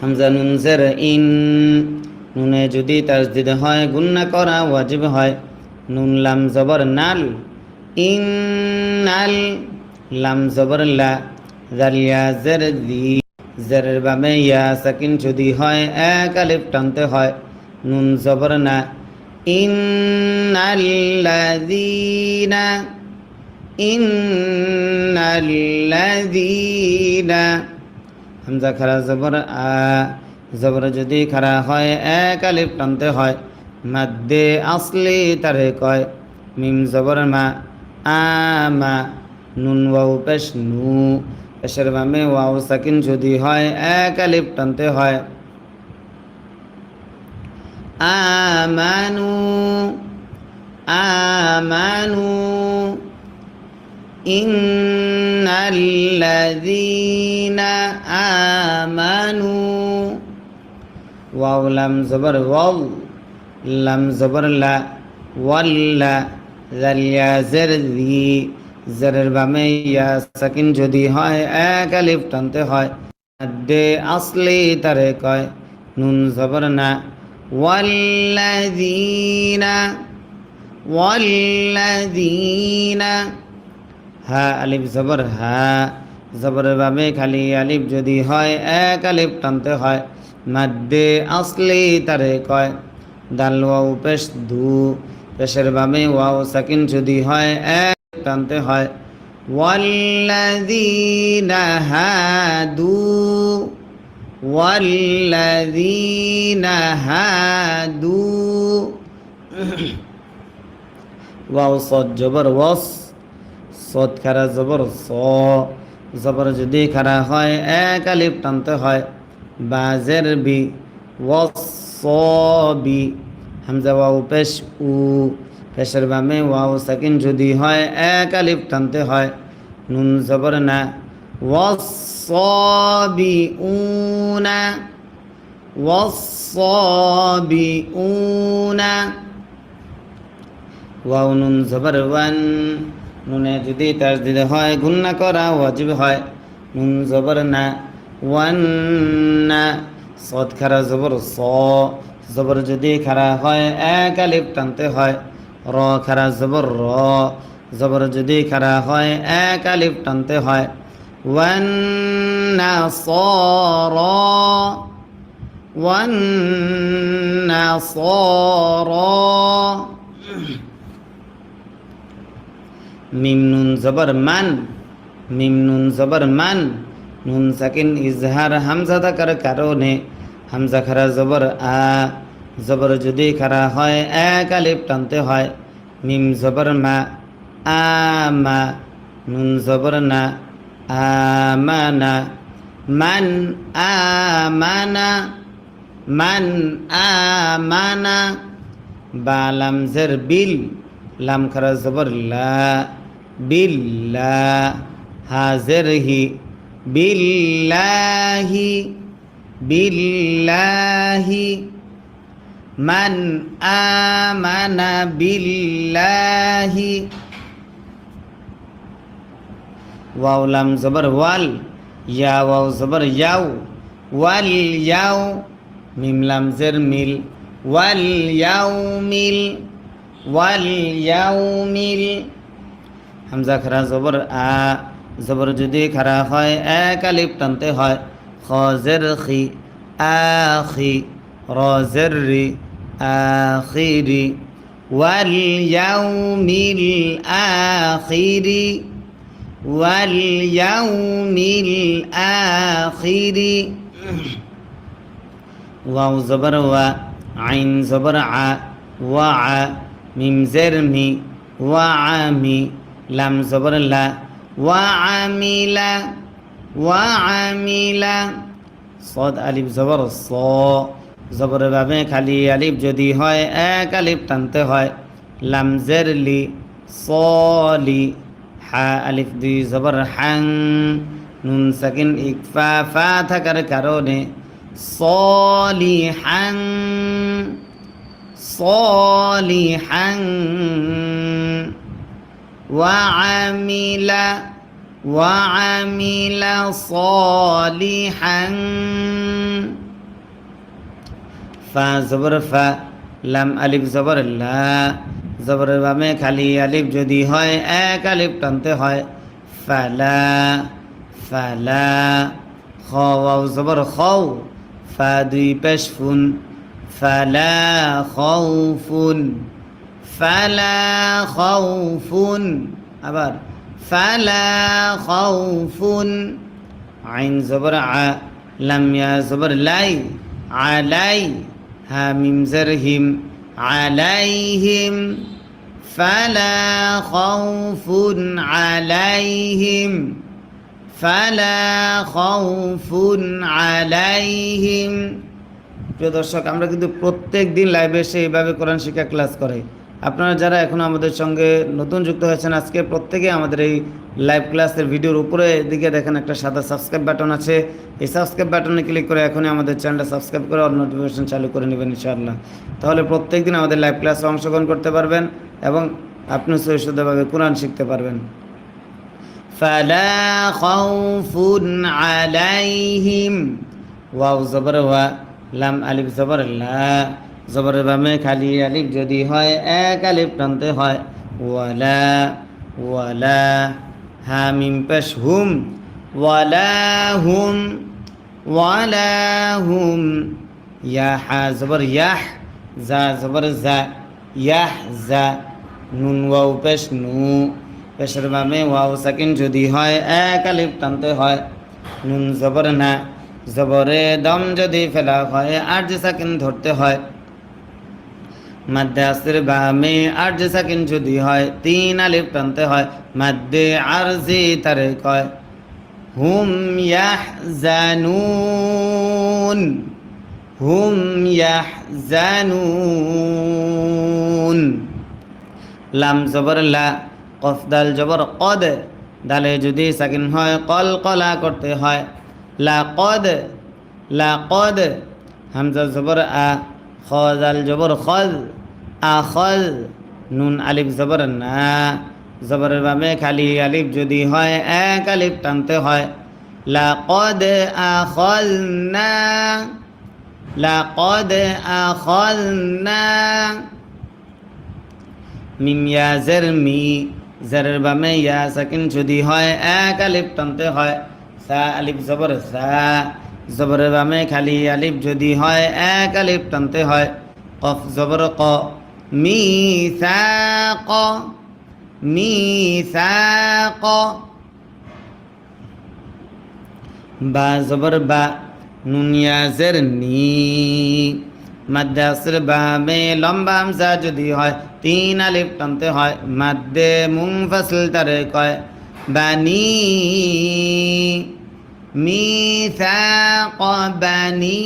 হামজা নুন জের ইন। নুনে যদি তাজদিদ হয়, গুন্না করা ওয়াজিব হয়। নুন লাম জবর নাল, ইন নাল, লাম জবর লা। জালিয়া জের দি জেরের বামে ইয়া সাকিন যদি হয়, এক আলিফ টানতে হয়। নুন জবর না ইন্নাল্লাযীনা ইন্নাল্লাযীনা হামজা খারা জবর, আ, জবর যদি খারা হয়, এক আলিফ টানতে হয়। মাদ্দে আসলি তারে কয়, মিম জবর মা, আ, মা, নুন ওয়াও পেশ নু, পেশের বামে ওয়াও সাকিন যদি হয়, এক আলিফ টানতে হয়। আমানু আমানু ওয়াও লাম জবর ওয়াও লাম জবর লা ওয়াল্লা জালিয়া জের দি জেরের বামে ইয়া সাকিন যদি হয় এক আলিফ হয় দে আসলি তারে কয় নুন জবর না ওয়াল্লাযীনা ওয়াল্লাযীনা হা, আলিফ জবর, হা। জবরের বামে খালি আলিফ যদি হয়, এক আলিফ টানতে হয়। মাদ্দে আসলি তারে কয় দাল ওয়াও পেশ ধু। পেশের বামে ওয়াও সাকিন যদি হয়, এক টানতে হয়। ওয়াল্লাযীনা হাদু। ওয়াল্লাযীনা হাদু। ওয়াও সদ জবর ওয়াস সদ খারা জবর স। জবর যদি খারা হয়, এক আলিফ টানতে হয়। বাজের বি, ওয়াসবি, হামজা ওয়াও পেশ উ। পেশের বামে ওয়াও সাকিন যদি হয়, এক আলিফ টানতে হয়। নুন জবর না। ওয়াসবি উনা। ওয়াও নুন জবর ওয়ান। নুনে যদি তার দিতে হয় গুন্না করা ওয়াজিব হয়। নুন জবর না ওয়ান সদ খারা জবর স। জবর যদি খারা হয় এক আলিফ টানতে হয়। র খারা জবর র। জবর যদি খারা হয় এক আলিফ টানতে হয়। ওয়ান না স র। ওয়ান না স র। মিম নুন জবর মান, মিম নুন জবর মান, নুন সাকিন ইজহার হামজা থাকার কারণে, হামজা খারা জবর আ, জবর যদি খারা হয়, এক আলিফ টানতে হয়, মিম জবর মা আমা নুন জবর না আমানা মান আমানা মান আমানা বালাম জের বিল, লাম খারা জবর লা বিল্লা হাজের হি বিল্লাহি বিল্লাহি, মান আমানা বিল্লাহি। ওয়াও লাম জবর ওয়াল, ইয়া ওয়াও জবর ইয়াও, ওয়াল ইয়াও, মিম লাম জের মিল, ওয়াল ইয়াও মিল, ওয়াল ইয়াও মিল। হামজা খারা জবর আ জবর যদি খারা হয় এক আলিফ টানতে হয় খজের খি আখি রজের রি আখিরি ওয়াল ইয়াউমিল আখিরি ওয়াল ইয়াউমিল আখিরি ওয়াও জবর ওয়া আইন জবর আ ওয়া আ লাম জবর লা। ওয়া আমিলা ওয়া আমিলা। সদ আলিফ জবর স। জবরের ভাবে খালি আলিফ যদি হয়, এক আলিফ টানতে হয়। লাম জের লি সলি হা আলিফ দুই জবর হাং। নুন সাকিন ইকফা, ফা থাকার কারণে সলিহাং সলিহাং وعمل وعمل صالحا ফা জবর ফা লাম আলিফ জবর লা জবরের বামে খালি আলিফ যদি হয় এক আলিফ টানতে হয় ফালা ফালা খ ওয়াও জবর খৌ ফা দুই পেশ ফুন ফালা খৌফুন আবার আইন জবর আ লাই, আলাই, হা মিম হিম, আলাইহিম, ফালা খাউফুন, আলাইহিম, ফালা খাউফুন, আলাইহিম। প্রিয় দর্শক, আমরা কিন্তু প্রত্যেক দিন লাইভে এসে এইভাবে কোরআন শিক্ষা ক্লাস করে। আপনারা যারা এখনো আমাদের সঙ্গে নতুন যুক্ত হয়েছেন আজকে প্রত্যেকে আমাদের এই লাইভ ক্লাসের ভিডিওর উপরে দিকে দেখেন একটা সাদা সাবস্ক্রাইব বাটন আছে এই সাবস্ক্রাইব বাটনে ক্লিক করে এখনই আমাদের চ্যানেলটা সাবস্ক্রাইব করে অল নোটিফিকেশন চালু করে নেবেন ইনশাআল্লাহ তাহলে প্রত্যেক দিন আমাদের লাইভ ক্লাসে অংশগ্রহণ করতে পারবেন এবং আপনি সুশুদ্ধভাবে কোরআন শিখতে পারবেন فلا خوف عليهم ওয়াও জবর ওয়া লাম আলিফ জবর লা জবর বামে খালি আলিফ যদি হয়, এক আলিফ টানতে হয়। ওয়ালা ওয়ালা হা মিম পেশ হুম, ওয়ালা হুম ওয়ালা হুম। ইয়া হা জবর ইয়াহ, জা জবর জা, ইয়াহ জা। নুন ওয়াও পেশ নু, পেশের বামে ওয়াও সাকিন যদি হয়, এক আলিফ টানতে হয়। নুন জবর না, জবরে দম যদি ফেলা হয় আর যে সাকিন ধরতে হয়। মাদ্দে আসির বামে আর যে সাকিন যদি হয়, তিন আলিফ টানতে হয়, মাদ্দে আরজি তারে কয়, হুম ইয়াহ জানুন হুম ইয়াহ জানুন লাম জবর লা, কফ দাল জবর কদ, দালে যদি সাকিন হয়, কল কলা করতে হয়, লা কদ লা কদ, হামজা জবর আ খ দাল জবর খল, আ খল, নুন আলিফ জবর না। জবরের বামে খালি আলিফ যদি হয়, এক আলিফ টানতে হয়। লা কদ আ খল না লা কদ আ খল না। মিম ইয়া জের মি, জেরের বামে ইয়া সাকিন যদি হয়, এক আলিফ টানতে হয়। সা আলিফ জবর সা। জবরের বামে খালি আলিফ যদি হয়, এক আলিফ টানতে হয়। কফ জবর ক। মি ক মি ক বা জবর বা। নুনিয়া জের নি। মাদ্রাসের বামে লম্বা হামজা যদি হয়, তিন আলিফ টানতে হয়। মাদ্দে মুং ফাসল তারে কয়। বা বানি মিসাক বানি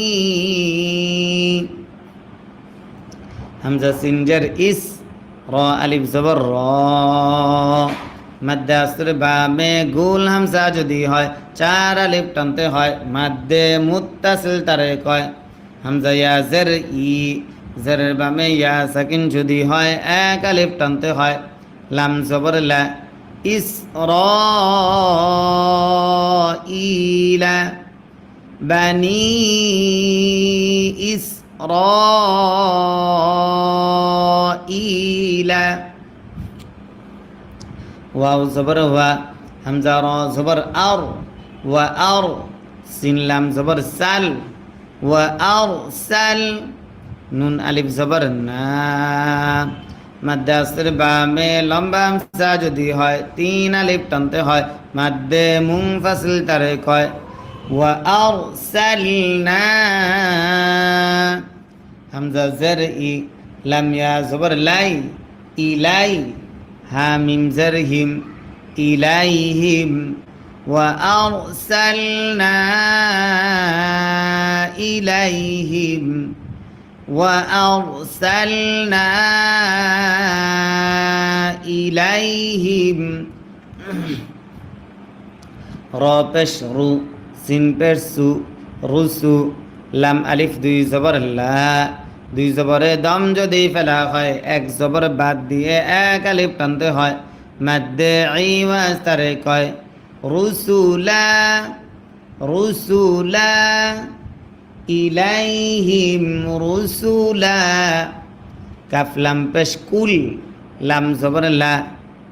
হামজা সিনজার ইস র আলিফ জবর র মাদ্দে আসর বামে গুল হামজা যদি হয় চার আলিফ টানতে হয় মাদ্দে মুত্তাসিল তারে কয় হামজা ইয়া জের ই জেরের বামে ইয়া সাকিন যদি হয় এক আলিফ টানতে হয় লাম জবর লা ইস র ইলা বানি ইস র ইলা ওয়াও, জবর ওয়া হামজা, র, জবর, আর, ওয়া, আর, সিন, লাম, জবর, সাল মাদ্রাসের বামে লম্বা আমসা যদি হয়, তিন আলিফ টানতে হয়। মাদ্দে মুংফাসিল তারে কয় ওয়া আরসালনা। হামজা জার ই, লাম ইয়া জবর লাই, ইলাই। হা মিম জার হিম ইলাইহিম ওয়া আরসালনা ইলাইহিম وأرسلنا إليهم রপেশ রু সিন পেশু রুসু লাম আলিফ দুই জবর লা দুই জবরে দম যদি ফেলা হয় এক জবর বাদ দিয়ে এক আলিফ টানতে হয় মাদ্দে ইওয়াজ তারে কয় রুসুলা রুসুলা ইলাইহিম রুসুলা কাফ লাম পেশ কুল লাম জবর লা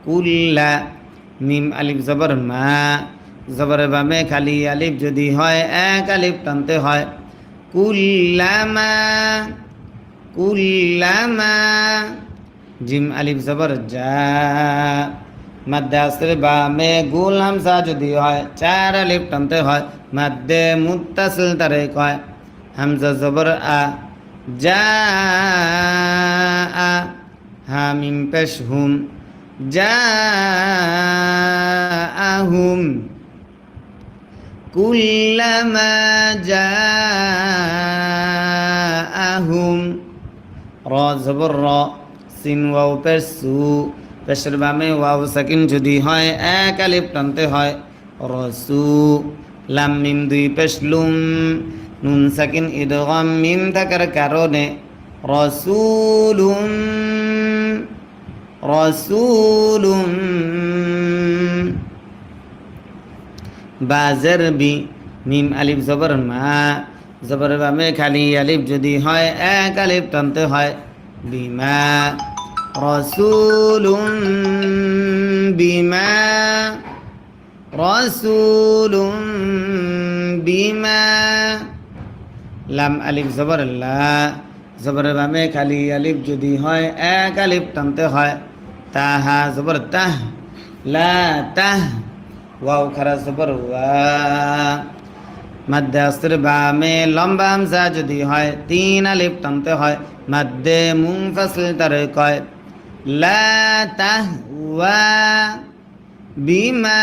কুল্লা মিম আলিফ জবর মা জবর বামে খালি আলিফ যদি হয়, এক আলিফ টানতে হয়। কুল্লামা। কুল্লামা। জিম আলিফ জবর যা মাদ্দে আসরে বামে গুল হামসা যদি হয়, চার আলিফ টানতে হয়। মাদ্দে মুত্তাসিল তারে কয় হামজা জবর আ যা আ হামিম পেশ হুম যা আহুম কুল্লামা যা আহুম র, জবর, র, সিন, ওয়াও, পেশ, সু। পেশের বামে ওয়াও, সাকিন যদি হয়, এক আলিফ টানতে হয়। রসু লাম দুই, পেশ, লুম। নুন সাকিন ইদগাম মিম থাকার কারণে রসুলুম রসুলুম বাজের বি মিম আলিফ জবর মা, জবর বামে খালি আলিফ যদি হয়, এক আলিফ টানতে হয়। বিমা রসুলুম বিমা রসুলুম, বিমা লাম আলিফ জবর জবর বামে খালি আলিফ যদি হয়, এক আলিফ টানতে হয়। তাহা জবর তাহ, লা তাহ, ওয়াও খারা জবর ওয়া। মাদ্দে অস্ত্র বামে লম্বা হামজা যদি হয়, তিন আলিফ টানতে হয়। মাদ্দে মুংফাসিল তারে কয়, লা তাহ ওয়া বিমা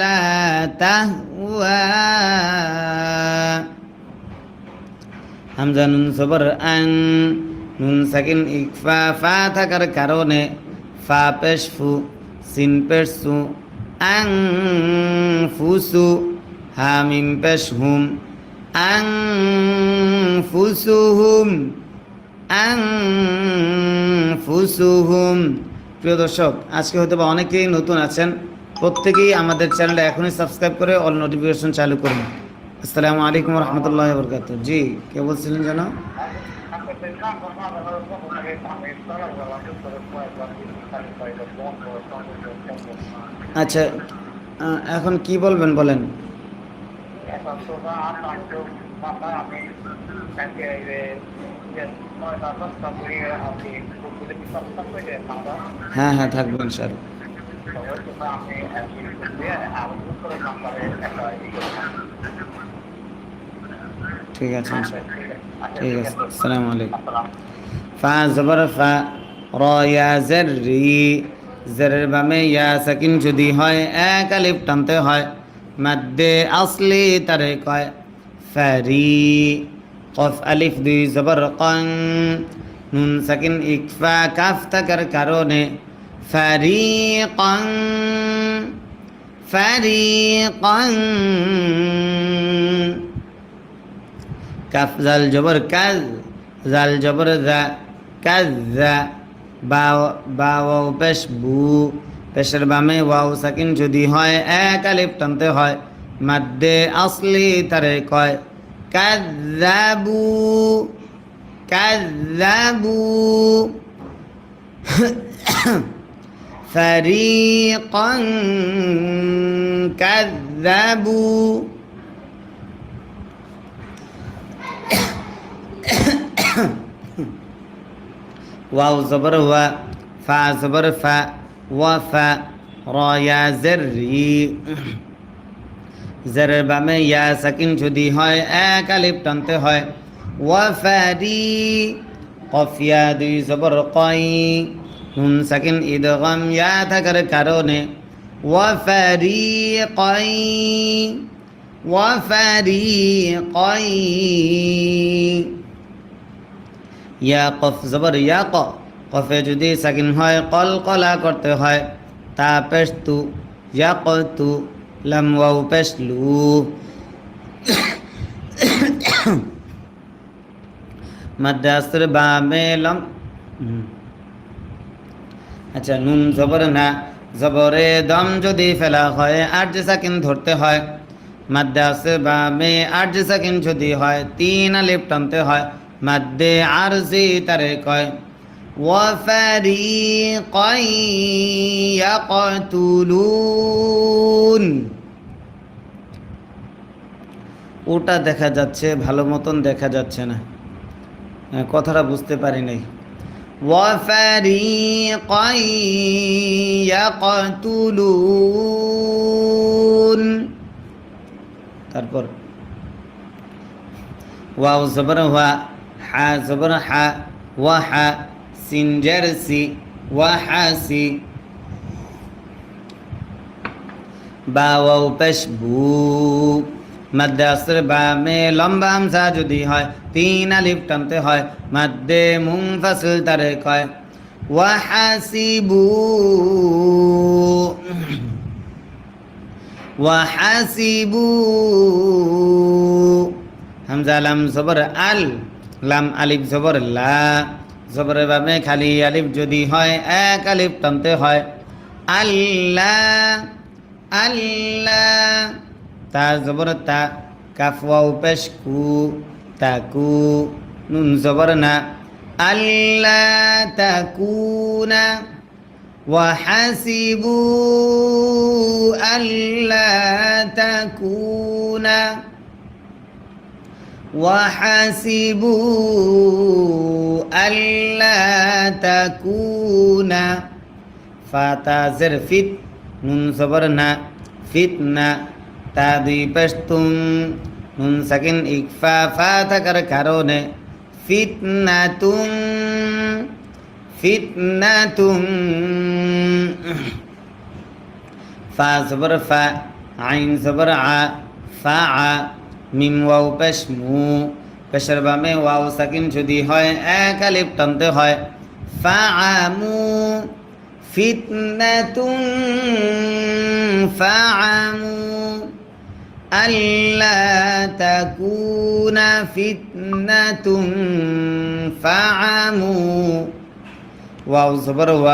লা তাহ ওয়া। হামজা নুন সবর আং নুন সাকিন ইকফা, ফা থাকার কারণে ফা পেশ ফু, সিন পেশ সু, আং ফুসু হামিম পেশ হুম, আং ফুসুহুম আং ফুসুহুম প্রিয় দর্শক, আজকে হয়তো বা অনেকেই নতুন আছেন, প্রত্যেকেই আমাদের চ্যানেলটা এখনই সাবস্ক্রাইব করে অল নোটিফিকেশন চালু করুন। আসসালামু আলাইকুম রহমতুল্লাহ বরকাত জি, কে বলছিলেন যেন আচ্ছা এখন কি বলবেন বলেন? হ্যাঁ হ্যাঁ থাকবেন স্যার ঠিক আছে। ঠিক আছে। আসসালামু আলাইকুম। ফা জবর ফা র ইয়া জের রি। জেরের বামে ইয়া সাকিন যদি হয় এক আলিফ টানতে হয়। মাদ্দে আসলি তারে কয় ফারি। কফ আলিফ দুই জবর কং। নুন সাকিন ইকফা কাফ থাকার কারণে ফারিকং। ফারিকং। কাফ জাল জবর কাজ, জাল জবর দা কাজ দা বা বা পেশ বু। পেশের বামে ওয়াও সাকিন যদি হয়, এক আলিফ টানতে হয়। মাদ্দে আসলি তারে কয় কাজাবু কাজাবু ফারিকান কাজাবু كذبوا واو زبر و فا زبر فا وفا را یا زری জেরের বামে ইয়া সাকিন যদি হয় এক আলিফ টানতে হয় ওয়াফারি কফিয়া দুই জবর কই নুন সাকিন ইদগম ইয়া থাকার কারণে ওয়াফারি কই ওয়াফারি কই ইয়া কফ, জবর ইয়া ক। কফে যদি সাকিন হয়, কল কলা করতে হয়। তা পেশ তু ইয়া কতু লাম ওয়াও পেশ লু মাদ্রাসের বামে লম আচ্ছা নুন জবর না। জবরে দম যদি ফেলা হয় আর যে সাকিন ধরতে হয়। আছে বামে আর্জ সাকিন যদি হয়, তিন আলিফ টানতে হয়। মাদ্দে আরজি তারে কয় وفريقا يقتلون ওটা দেখা যাচ্ছে ভালো মতন দেখা যাচ্ছে না হ্যাঁ, কথাটা বুঝতে পারি নাই وفريقا يقتلون তারপর ওয়াও জবর ওয়া হা, জবর হা, ওয়া হা, সিন জারসি ওয়া হাসি বা ওয়াও পেশ বু। মাদ্দে আসর বা মে লম্বা হামসা যদি হয়, তিন আলিফ টানতে হয়, মাদ্দে মুনফাসিল তারে কয়, ওয়া হাসিবু ওয়া হাসিবু হামজা লাম জবর আল। লাম আলিফ জবর লা জবরের বাবে খালি আলিফ যদি হয় এক আলিফ টানতে হয় আল্লাহ আল্লাহ তা জবর তা কাফ ওয়াও পেশ কু তাকু নুন জবর না আল্লাহ তাকুনা وحسبوا ألا تكون وحسبوا ألا تكون فتازر فت نون صبرنا فتنة تادي پشتم نون سكن اكفا فاتكر كارون فتنة فتنة فا صبر فا عين صبر ع فا মিম ওয়াও পেশ মু পেশের বামে ওয়াও সাকিন যদি হয় এক আলিফ টানতে হয় ফা আমু ফিতনাতুম ফা আমু ألا تكون فتنة فعموا واو زبر و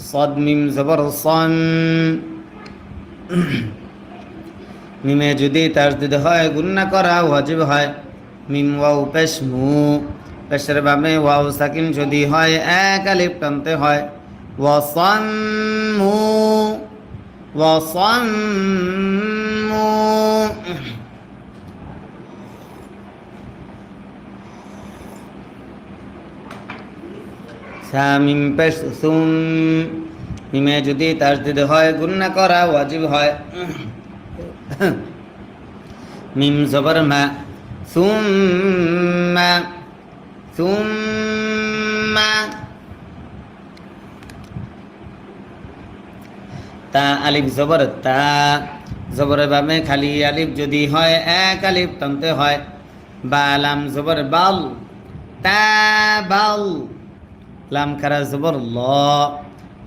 صاد ميم زبر صم মিমে যদি তাস তাজদিদ হয় গুন্না করা ওয়াজিব হয়। মিম ওয়াউ পেশমু। পেশের বামে ওয়াউ সাকিম যদি হয়, এক আলিফ টানতে হয়। ওয়াসানমু। ওয়াসানমু। সামিম পেশ সুম মিমে যদি তাজদিদ হয় গুন্না করা ওয়াজিব হয়। মিম জবর মা। সুম্মা সুম্মা তা আলিফ জবর তা। জবরের বামে খালি আলিফ যদি হয়, এক আলিফ টানতে হয়। বা লাম জবর বাল। তা বাল। লাম খারা জবর ল।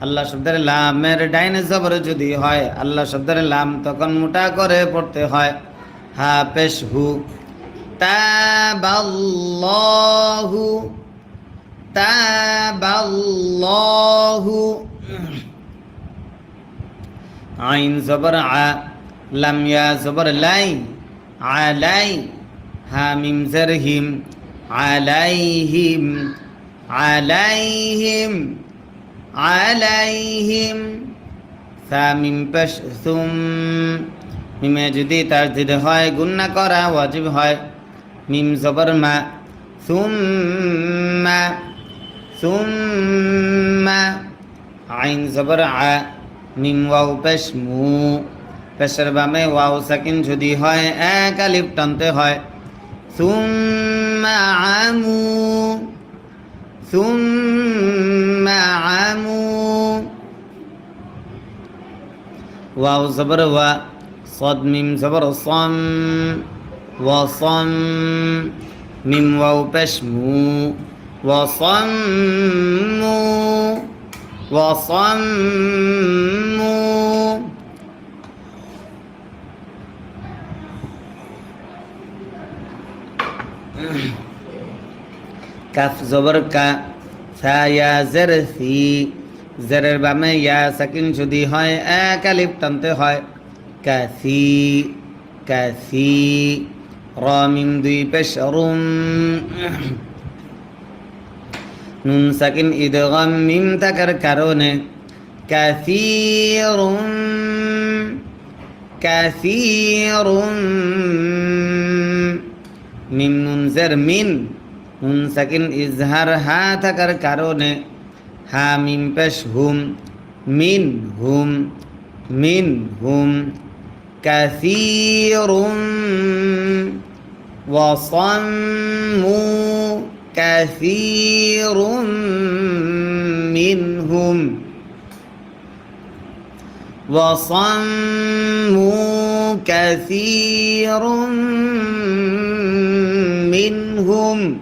আল্লাহ শব্দের লামের ডাইনে জবর যদি হয়, আল্লাহ শব্দের লাম তখন মোটা করে পড়তে হয়। হা পেশ হু তাবাল্লাহু তাবাল্লাহু আইন জবর আ, লাম ইয়া জবর লাই আলাই হা মিম জর হিম আলাইহিম আলাইহিম। আলাইহিম সা মিম পেশ সুম মিমে যদি তাজদিদ হয়, গুন্না করা ওয়াজিব হয়। মিম জবর মা, সুম্মা সুম্মা। আইন জবর আ, মিম ওয়াও পেশ মু পেশের বামে ওয়াও সাকিন যদি হয়, এক আলিফ টানতে হয়। সুম্মা আমু, সুম্মা عموا واو زبر و صد ميم زبر صم وصم ميم واو بشمو وصموا وصموا كف زبر كَ সা ইয়া জের সি জেরের বামে ইয়া সাকিন যদি হয়, এক আলিফ হয়। কাসি কাসি। র মিম দুই পেশ রুম নুন সাকিন ইদগাম মিম থাকার কারণে কাসিরুম কাসিরুম মিম, নুন, জের, মিন। নুন সাকিন ইজহার হা থাকার কারণে হা মিম পেশ হুম মিন হুম মিন হুম كثير وصموا كثير منهم وصموا كثير منهم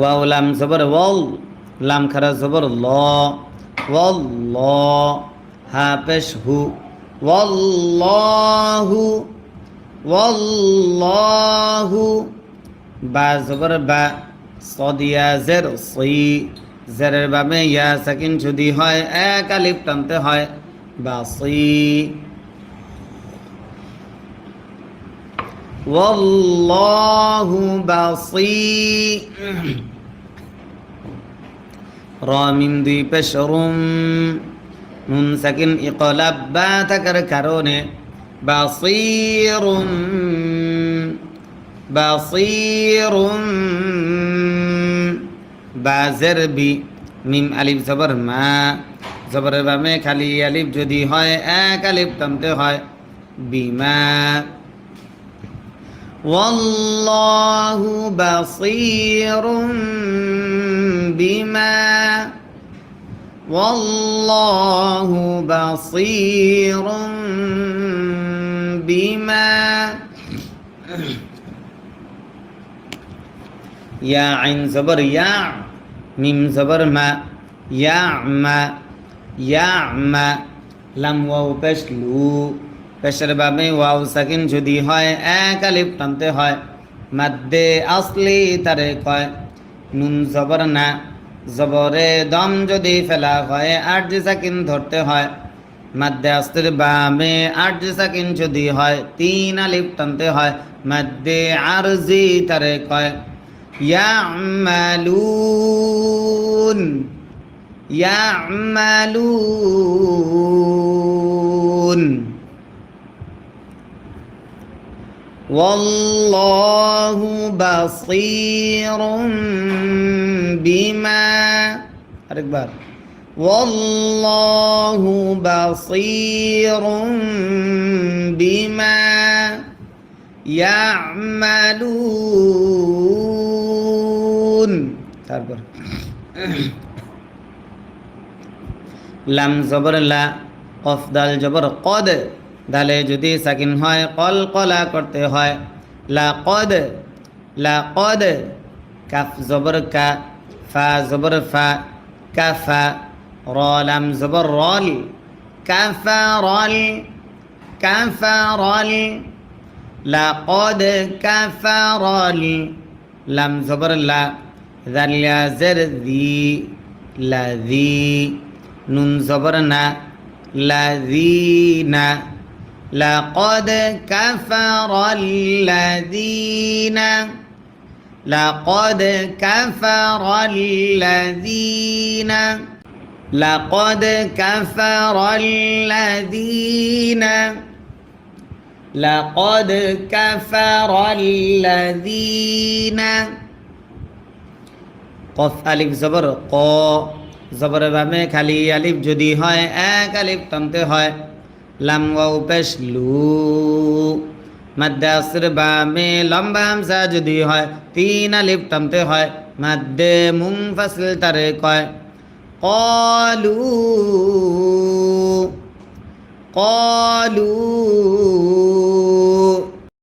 ওয়াও লাম জবর ওয়াল লাম খারা জবর ল ওয়াল ল, হা পেশ হু ওয়াল্লাহু ওয়াল্লাহু বা জবর বা সদিয়া জের সই জেরের বামে ইয়া সাকিন যদি হয়, এক আলিফ টানতে হয়, বা সই والله بصير রামিম দুই পেশরুম নুন সাকিন ইকলাব বা থাকার কারণে বাসিরুম বাসিরুম বাজের বি মিম আলিফ জবর মা জবরের বামে খালি আলিফ যদি হয় এক আলিফ টানতে হয় বিমা والله بصير بما والله بصير بما يا عين زبر يا ميم زبر ما يعمى يعمى لم واو بشلو পেশের বাবে ওয়াও সাকিন যদি হয়, এক আলিফ টানতে হয়। মাদ্দে আসলি তারে কয়, নুন জবর না। জবরে দম যদি ফেলা হয়, আট সাকিন ধরতে হয়। মাদ্দে আসলির বামে আট সাকিন যদি হয়, তিন আলিফ টানতে হয়। মাদ্দে আরজি তারে কয়, ইয়ামালুন ইয়ামালুন। والله بصير بما আরেকবার والله بصير بما يعملون তারপর লাম জবর লা কফ দাল জবর কদ দালে যদি সাকিন হয়, কল কলা করতে হয়। লা কদ লা কদ কাফ জবর কা, ফা জবর ফা, কাফা র লাম জবর রল, কাফা রল কাফা রল লা কদ কাফা রল, লাম জবর লা জালিয়া জের দি, লা দি, নুন জবর না লাযীনা لقد كفر الذين لقد كفر الذين لقد كفر الذين لقد كفر الذين قف ألف زبر ق زبر বামে খালি আলিফ যদি হয় এক আলিফ টানতে হয় লাম ওয়াও পেশ লু মাদ্দে বামে লম্বা যদি হয়, তিন আলিফ হয়, মাদ্দে মুংফাসিল তারে কয়, কলু। কলু।